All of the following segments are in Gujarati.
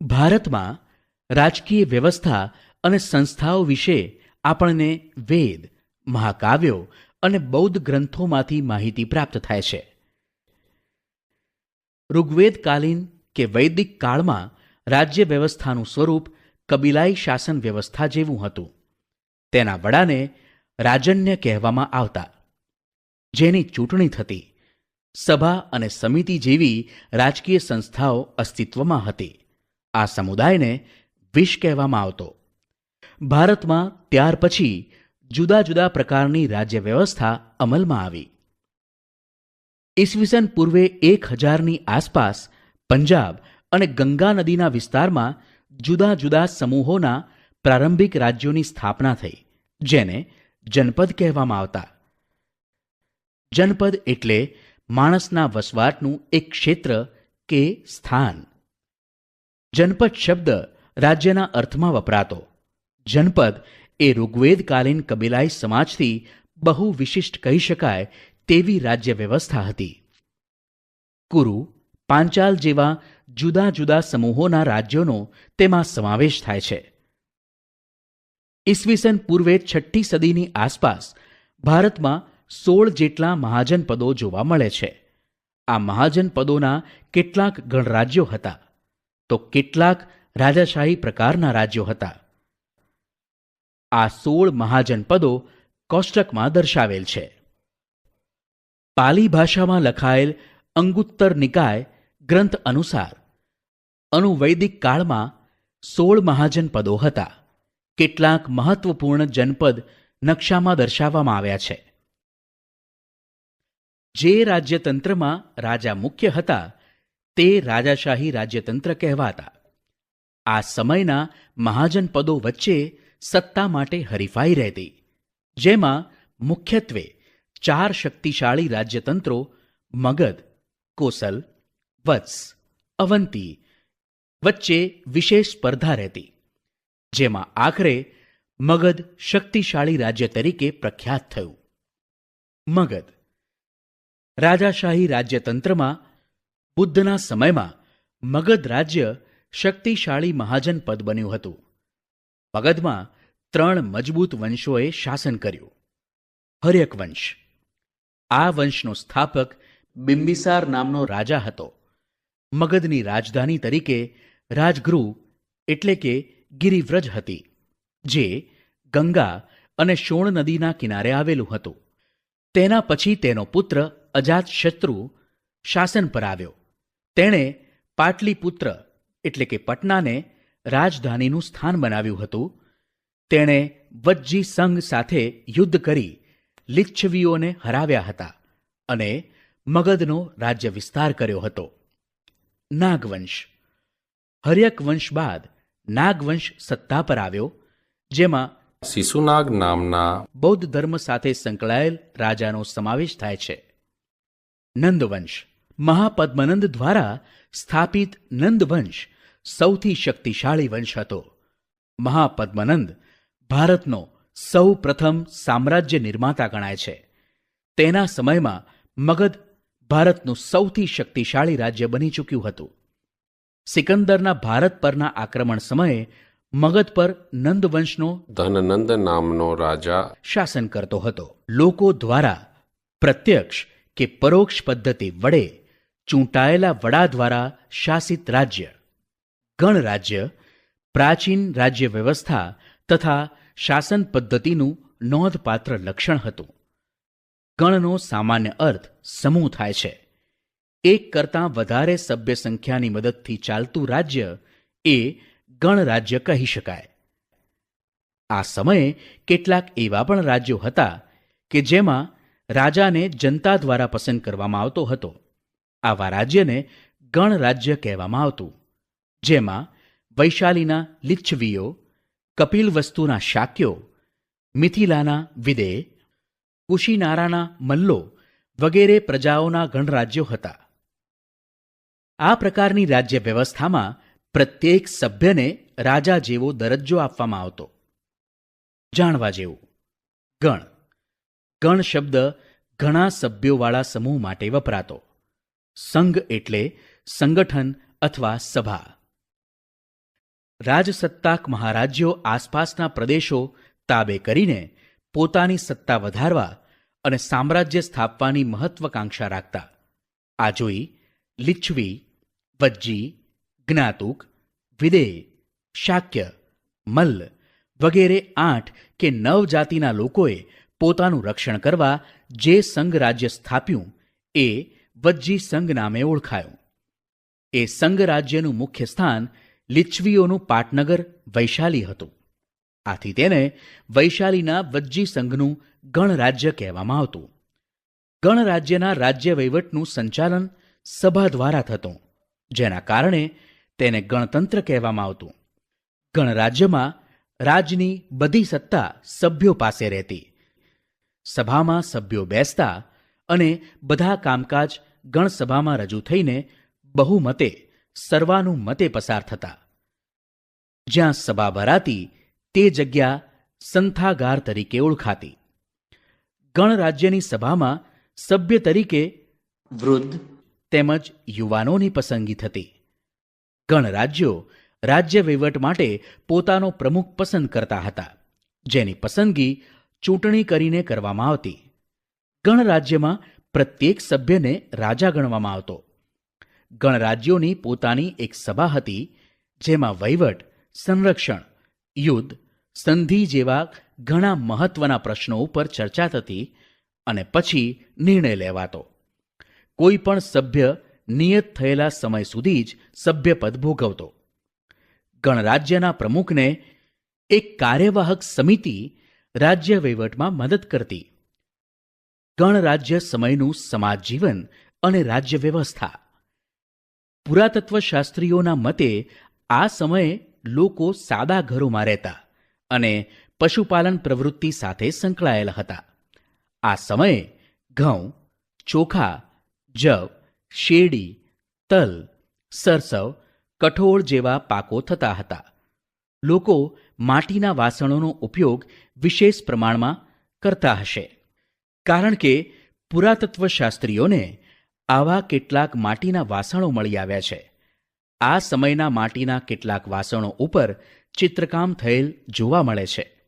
ભારતમાં રાજકીય વ્યવસ્થા અને સંસ્થાઓ વિશે આપણને વેદ, મહાકાવ્યો અને બૌદ્ધ ગ્રંથોમાંથી માહિતી પ્રાપ્ત થાય છે. ઋગ્વેદકાલીન કે વૈદિક કાળમાં રાજ્ય વ્યવસ્થાનું સ્વરૂપ કબીલાઈ શાસન વ્યવસ્થા જેવું હતું. તેના વડાને રાજન્ય કહેવામાં આવતા. જેની ચૂંટણી થતી, સભા અને સમિતિ જેવી રાજકીય સંસ્થાઓ અસ્તિત્વમાં હતી. આ સમુદાયને વિશ કહેવામાં આવતો. ભારતમાં ત્યાર પછી જુદા જુદા પ્રકારની રાજ્ય વ્યવસ્થા અમલમાં આવી. ઈસવીસન પૂર્વે એક હજારની આસપાસ પંજાબ અને ગંગા નદીના વિસ્તારમાં જુદા જુદા સમૂહોના પ્રારંભિક રાજ્યોની સ્થાપના થઈ, જેને જનપદ કહેવામાં આવતા. જનપદ એટલે માણસના વસવાટનું એક ક્ષેત્ર કે સ્થાન. જનપદ શબ્દ રાજ્યના અર્થમાં વપરાતો. જનપદ એ ઋગ્વેદકાલીન કબીલાઈ સમાજથી બહુ વિશિષ્ટ કહી શકાય તેવી રાજ્ય વ્યવસ્થા હતી. કુરુ, પાંચાલ જેવા જુદા જુદા સમૂહોના રાજ્યોનો તેમાં સમાવેશ થાય છે. ઈસવીસન પૂર્વે છઠ્ઠી સદીની આસપાસ ભારતમાં સોળ જેટલા મહાજનપદો જોવા મળે છે. આ મહાજનપદોના કેટલાક ગણરાજ્યો હતા. તો કેટલાક રાજાશાહી પ્રકારના રાજ્યો હતા. આ સોળ મહાજનપદો કોષ્ટકમાં દર્શાવેલ છે. પાલી ભાષામાં લખાયેલ અંગુત્તર નિકાય ગ્રંથ અનુસાર અનુવૈદિક કાળમાં સોળ મહાજનપદો હતા. કેટલાક મહત્વપૂર્ણ જનપદ નકશામાં દર્શાવવામાં આવ્યા છે. જે રાજ્યતંત્રમાં રાજા મુખ્ય હતા તે રાજાશાહી રાજ્યતંત્ર કહેવાતા. આ સમયના મહાજનપદો વચ્ચે સત્તા માટે હરીફાઈ રહેતી. જેમાં મુખ્યત્વે ચાર શક્તિશાળી રાજ્યતંત્રો મગધ, કોસલ, વત્સ, અવંતી વચ્ચે વિશેષ સ્પર્ધા રહેતી. જેમાં આખરે મગધ શક્તિશાળી રાજ્ય તરીકે પ્રખ્યાત થયું. મગધ રાજાશાહી રાજ્યતંત્રમાં બુદ્ધના સમયમાં મગધ રાજ્ય શક્તિશાળી મહાજન પદ બન્યું હતું. મગધમાં ત્રણ મજબૂત વંશોએ શાસન કર્યું. હર્યક વંશ. આ વંશનો સ્થાપક બિંબિસાર નામનો રાજા હતો. મગધની રાજધાની તરીકે રાજગૃહ એટલે કે ગિરિવ્રજ હતી, જે ગંગા અને શોણ નદીના કિનારે આવેલું હતું. તેના પછી તેનો પુત્ર અજાતશત્રુ શાસન પર આવ્યો. તેણે પાટલીપુત્ર એટલે કે પટનાને રાજધાનીનું સ્થાન બનાવ્યું હતું. તેણે વજ્જી સંઘ સાથે યુદ્ધ કરી લિચ્છવીઓને હરાવ્યા હતા અને મગધનો રાજ્ય વિસ્તાર કર્યો હતો. નાગવંશ. હર્યક વંશ બાદ નાગવંશ સત્તા પર આવ્યો જેમાં શિશુનાગ નામના બૌદ્ધ ધર્મ સાથે સંકળાયેલ રાજાનો સમાવેશ થાય છે. નંદવંશ. મહાપદ્મનંદ દ્વારા સ્થાપિત નંદવંશ સૌથી શક્તિશાળી વંશ હતો. મહાપદ્મનંદ ભારતનો સૌ પ્રથમ સામ્રાજ્ય નિર્માતા ગણાય છે. તેના સમયમાં મગધ ભારતનું સૌથી શક્તિશાળી રાજ્ય બની ચૂક્યું હતું. સિકંદરના ભારત પરના આક્રમણ સમયે મગધ પર નંદવંશનો ધનનંદ નામનો રાજા શાસન કરતો હતો. લોકો દ્વારા પ્રત્યક્ષ કે પરોક્ષ પદ્ધતિ વડે ચૂંટાયેલા વડા દ્વારા શાસિત રાજ્ય. ગણરાજ્ય પ્રાચીન રાજ્ય વ્યવસ્થા તથા શાસન પદ્ધતિનું નોંધપાત્ર લક્ષણ હતું. ગણનો સામાન્ય અર્થ સમૂહ થાય છે. એક કરતાં વધારે સભ્ય સંખ્યાની મદદથી ચાલતું રાજ્ય એ ગણરાજ્ય કહી શકાય. આ સમયે કેટલાક એવા પણ રાજ્યો હતા કે જેમાં રાજાને જનતા દ્વારા પસંદ કરવામાં આવતો હતો. આવા રાજ્યને ગણરાજ્ય કહેવામાં આવતું. જેમાં વૈશાલીના લિચ્છવીઓ, કપિલવસ્તુના શાક્યો, મિથિલાના વિદે, કુશીનારાના મલ્લો વગેરે પ્રજાઓના ગણરાજ્યો હતા. આ પ્રકારની રાજ્ય વ્યવસ્થામાં પ્રત્યેક સભ્યને રાજા જેવો દરજ્જો આપવામાં આવતો. જાણવા જેવું. ગણ. ગણ શબ્દ ઘણા સભ્યોવાળા સમૂહ માટે વપરાતો. સંઘ એટલે સંગઠન અથવા સભા. રાજસત્તાક મહારાજ્યો આસપાસના પ્રદેશો તાબે કરીને પોતાની સત્તા વધારવા અને સામ્રાજ્ય સ્થાપવાની મહત્વકાંક્ષા રાખતા. આ જોઈ લિચ્છવી, વજ્જી, જ્ઞાતુક વિદેહ શાક્ય મલ્લ વગેરે આઠ કે નવ જાતિના લોકોએ પોતાનું રક્ષણ કરવા જે સંઘ રાજ્ય સ્થાપ્યું એ વજ્જી સંઘ નામે ઓળખાયું. એ સંઘ રાજ્યનું મુખ્ય સ્થાન લિચ્છવીઓનું પાટનગર, વૈશાલી હતું. આથી તેને વૈશાલીના વજ્જી સંઘનું ગણરાજ્ય કહેવામાં આવતું. ગણરાજ્યના રાજ્ય વહીવટનું સંચાલન સભા દ્વારા થતું, જેના કારણે તેને ગણતંત્ર કહેવામાં આવતું. ગણરાજ્યમાં રાજની બધી સત્તા સભ્યો પાસે રહેતી. સભામાં સભ્યો બેસતા અને બધા કામકાજ ગણસભામાં રજૂ થઈને બહુમતે, સર્વાનુમતે પસાર થતા. જ્યાં સભા ભરાતી, તે જગ્યા સંથાગાર તરીકે ઓળખાતી. ગણરાજ્યની સભામાં સભ્ય તરીકે વૃદ્ધ તેમજ યુવાનોની પસંદગી થતી. ગણરાજ્યો રાજ્ય વહીવટ માટે પોતાનો પ્રમુખ પસંદ કરતા હતા, જેની પસંદગી ચૂંટણી કરીને કરવામાં આવતી. ગણરાજ્યમાં પ્રત્યેક સભ્યને રાજા ગણવામાં આવતો. ગણરાજ્યોની પોતાની એક સભા હતી, જેમાં વહીવટ, સંરક્ષણ, યુદ્ધ, સંધિ જેવા ઘણા મહત્વના પ્રશ્નો ઉપર ચર્ચા થતી અને પછી નિર્ણય લેવાતો. કોઈ પણ સભ્ય નિયત થયેલા સમય સુધી જ સભ્યપદ ભોગવતો. ગણરાજ્યના પ્રમુખને એક કાર્યવાહક સમિતિ રાજ્ય વહીવટમાં મદદ કરતી. ગણરાજ્ય સમયનું સમાજ જીવન અને રાજ્ય વ્યવસ્થા. પુરાતત્વશાસ્ત્રીઓના મતે આ સમયે લોકો સાદા ઘરોમાં રહેતા અને પશુપાલન પ્રવૃત્તિ સાથે સંકળાયેલા હતા. આ સમયે ઘઉં, ચોખા, જવ, શેરડી, તલ, સરસવ, કઠોળ જેવા પાકો થતા હતા. લોકો માટીના વાસણોનો ઉપયોગ વિશેષ પ્રમાણમાં કરતા હશે. કારણ કે પુરાતત્વશાસ્ત્રીઓને આવા કેટલાક માટીના વાસણો મળી આવ્યા છે. આ સમયના માટીના કેટલાક વાસણો ઉપર ચિત્રકામ થયેલ જોવા મળે છે.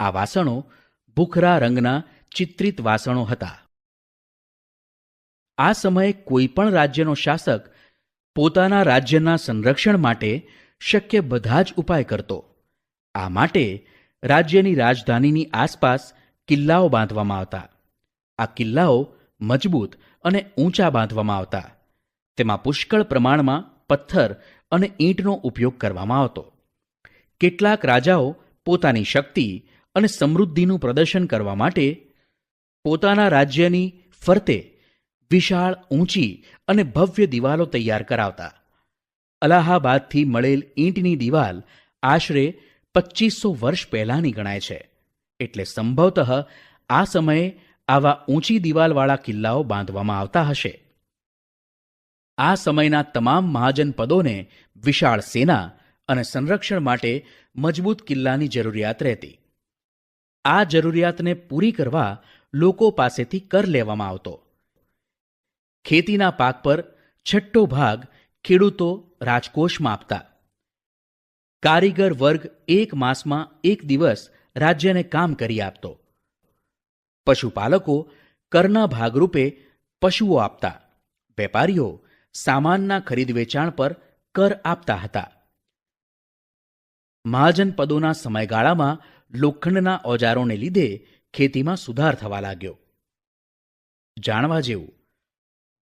આ વાસણો ભૂખરા રંગના ચિત્રિત વાસણો હતા. આ સમયે કોઈ પણ રાજ્યનો શાસક પોતાના રાજ્યના સંરક્ષણ માટે શક્ય બધા જ ઉપાય કરતો. આ માટે રાજ્યની રાજધાનીની આસપાસ કિલ્લાઓ બાંધવામાં આવતા. આ કિલ્લાઓ મજબૂત અને ઊંચા બાંધવામાં આવતા. તેમાં પુષ્કળ પ્રમાણમાં પથ્થર અને ઈંટનો ઉપયોગ કરવામાં આવતો. કેટલાક રાજાઓ પોતાની શક્તિ અને સમૃદ્ધિનું પ્રદર્શન કરવા માટે પોતાના રાજ્યની ફરતે વિશાળ, ઊંચી અને ભવ્ય દિવાલો તૈયાર કરાવતા. અલાહાબાદથી મળેલ ઈંટની દિવાલ આશરે પચીસો વર્ષ પહેલાંની ગણાય છે. એટલે સંભવતઃ આ સમયે આવા ઊંચી દિવાલવાળા કિલ્લાઓ બાંધવામાં આવતા હશે. આ સમયના તમામ મહાજન પદોને વિશાળ સેના અને સંરક્ષણ માટે મજબૂત કિલ્લાની જરૂરિયાત રહેતી. આ જરૂરિયાતને પૂરી કરવા લોકો પાસેથી કર લેવામાં આવતો. ખેતીના પાક પર છઠ્ઠો ભાગ ખેડૂતો રાજકોષમાં આપતા કારીગર વર્ગ એક માસમાં એક દિવસ રાજ્યને કામ કરી આપતો. પશુપાલકો કરના ભાગરૂપે પશુઓ આપતા, વેપારીઓ સામાનના ખરીદ વેચાણ પર કર આપતા હતા. મહાજન પદોના સમયગાળામાં લોખંડના ઓજારોને લીધે ખેતીમાં સુધાર થવા લાગ્યો. જાણવા જેવું,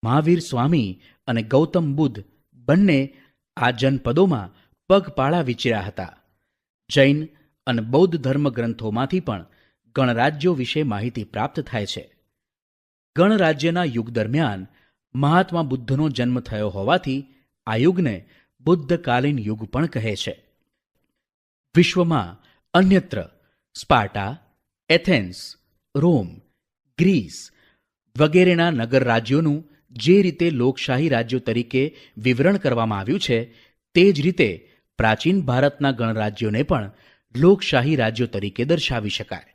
મહાવીર સ્વામી અને ગૌતમ બુદ્ધ બંને આ જનપદોમાં પગપાળા વિચર્યા હતા. જૈન અને બૌદ્ધ ધર્મ ગ્રંથોમાંથી પણ ગણરાજ્યો વિશે માહિતી પ્રાપ્ત થાય છે. ગણરાજ્યના યુગ દરમિયાન મહાત્મા બુદ્ધનો જન્મ થયો હોવાથી આ યુગને બુદ્ધકાલીન યુગ પણ કહે છે. વિશ્વમાં અન્યત્ર સ્પાર્ટા, એથેન્સ, રોમ, ગ્રીસ વગેરેના નગર રાજ્યોનું જે રીતે લોકશાહી રાજ્યો તરીકે વિવરણ કરવામાં આવ્યું છે, તે જ રીતે પ્રાચીન ભારતના ગણરાજ્યોને પણ લોકશાહી રાજ્યો તરીકે દર્શાવી શકાય.